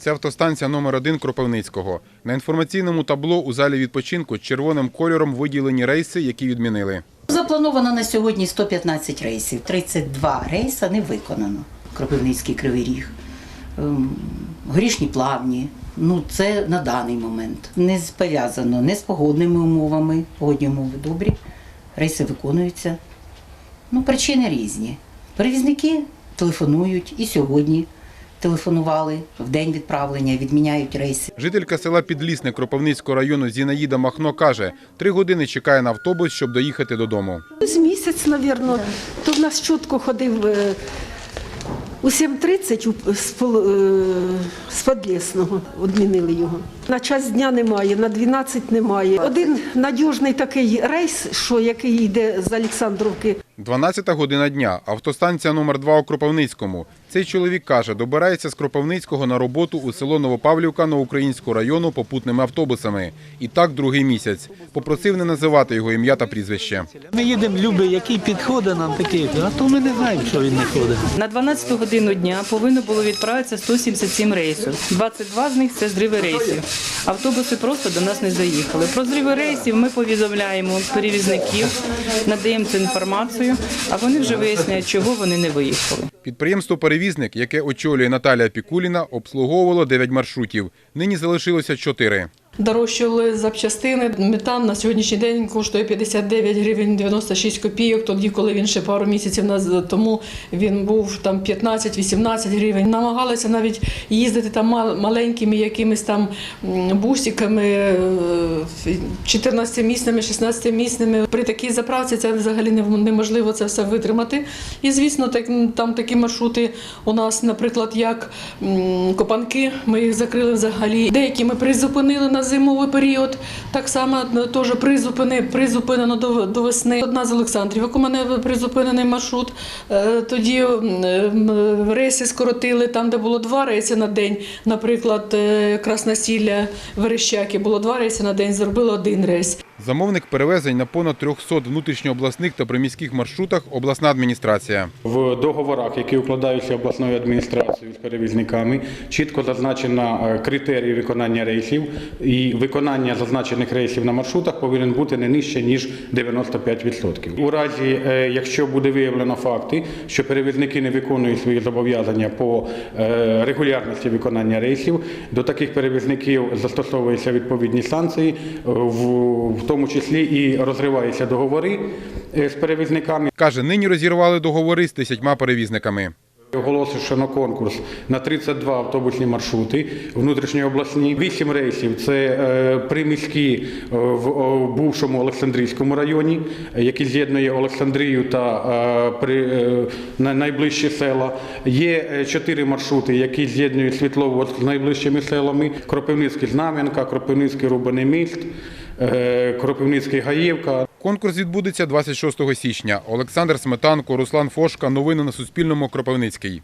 Це автостанція номер 1 Кропивницького. На інформаційному табло у залі відпочинку червоним кольором виділені рейси, які відмінили. Заплановано на сьогодні 115 рейсів. 32 рейса не виконано. Кропивницький Кривий Ріг. Ем, Горішні плавні. Ну, це на даний момент. Не пов'язано не з погодними умовами. Погодні умови добрі. Рейси виконуються. Ну, причини різні. Перевізники телефонують і сьогодні телефонували в день відправлення, відміняють рейси. Жителька села Підлісне Кропивницького району Зінаїда Махно каже, три години чекає на автобус, щоб доїхати додому. З місяць, мабуть, то в нас чітко ходив е, у 7.30 у- з, Пол- е, з Подлесного, відмінили його. На час дня немає, на 12 немає. Один надіжний такий рейс, що який йде з Олександровки 12 година дня. Автостанція номер 2 у Кропивницькому. Цей чоловік каже, добирається з Кропивницького на роботу у село Новопавлівка Новоукраїнського району попутними автобусами. І так другий місяць. Попросив не називати його ім'я та прізвище. Ми їдемо, любий, який підходить нам такий, а то ми не знаємо, що він не ходить. На 12 годину дня повинно було відправитися 177 рейсів. 22 з них це зриви рейсів. Автобуси просто до нас не заїхали. Про зриви рейсів ми повідомляємо перевізників, надаємо цю інформацію, а вони вже виясняють, чого вони не виїхали. Підприємство-перевізник, яке очолює Наталія Пікуліна, обслуговувало 9 маршрутів. Нині залишилося 4. Дорожчали запчастини. Метан на сьогоднішній день коштує 59 гривень 96 копійок. Тоді, коли він ще пару місяців тому він був там 15-18 гривень. Намагалися навіть їздити там маленькими якимись там бусиками, 14-місними, 16-місними. При такій заправці це взагалі неможливо це все витримати. І звісно, так, там такі маршрути у нас, наприклад, як Копанки, ми їх закрили взагалі. Деякі ми призупинили на зимовий період. Так само е, теж призупини, призупинено до, до весни. Одна з Олександрівок у мене призупинений маршрут. Е, Тоді м, рейси скоротили там, де було два рейси на день. Наприклад, е, Красносілля, Верещаки було два рейси на день, зробили один рейс. Замовник перевезень на понад 300 внутрішньообласних та приміських маршрутах – обласна адміністрація. В договорах, які укладаються обласною адміністрацією з перевізниками, чітко зазначено е, критерії виконання рейсів, і виконання зазначених рейсів на маршрутах повинен бути не нижче ніж 95%. У разі, е, якщо буде виявлено факти, що перевізники не виконують свої зобов'язання по е, регулярності виконання рейсів, до таких перевізників застосовуються відповідні санкції, е, в, тому числі і розриваються договори з перевізниками. Каже, нині розірвали договори з 10 перевізниками. Оголошено конкурс на 32 автобусні маршрути внутрішньообласні. 8 рейсів це е, приміські е, в бувшому Олександрійському районі, е, які з'єднує Олександрію та е, е, на- найближчі села. Є 4 маршрути, які з'єднують Світловодськ з найближчими селами: Кропивницький Знам'янка, Кропивницький Рубаний міст, е, Кропивницький Гаївка. Конкурс відбудеться 26 січня. Олександр Сметанко, Руслан Фошка. Новини на Суспільному. Кропивницький.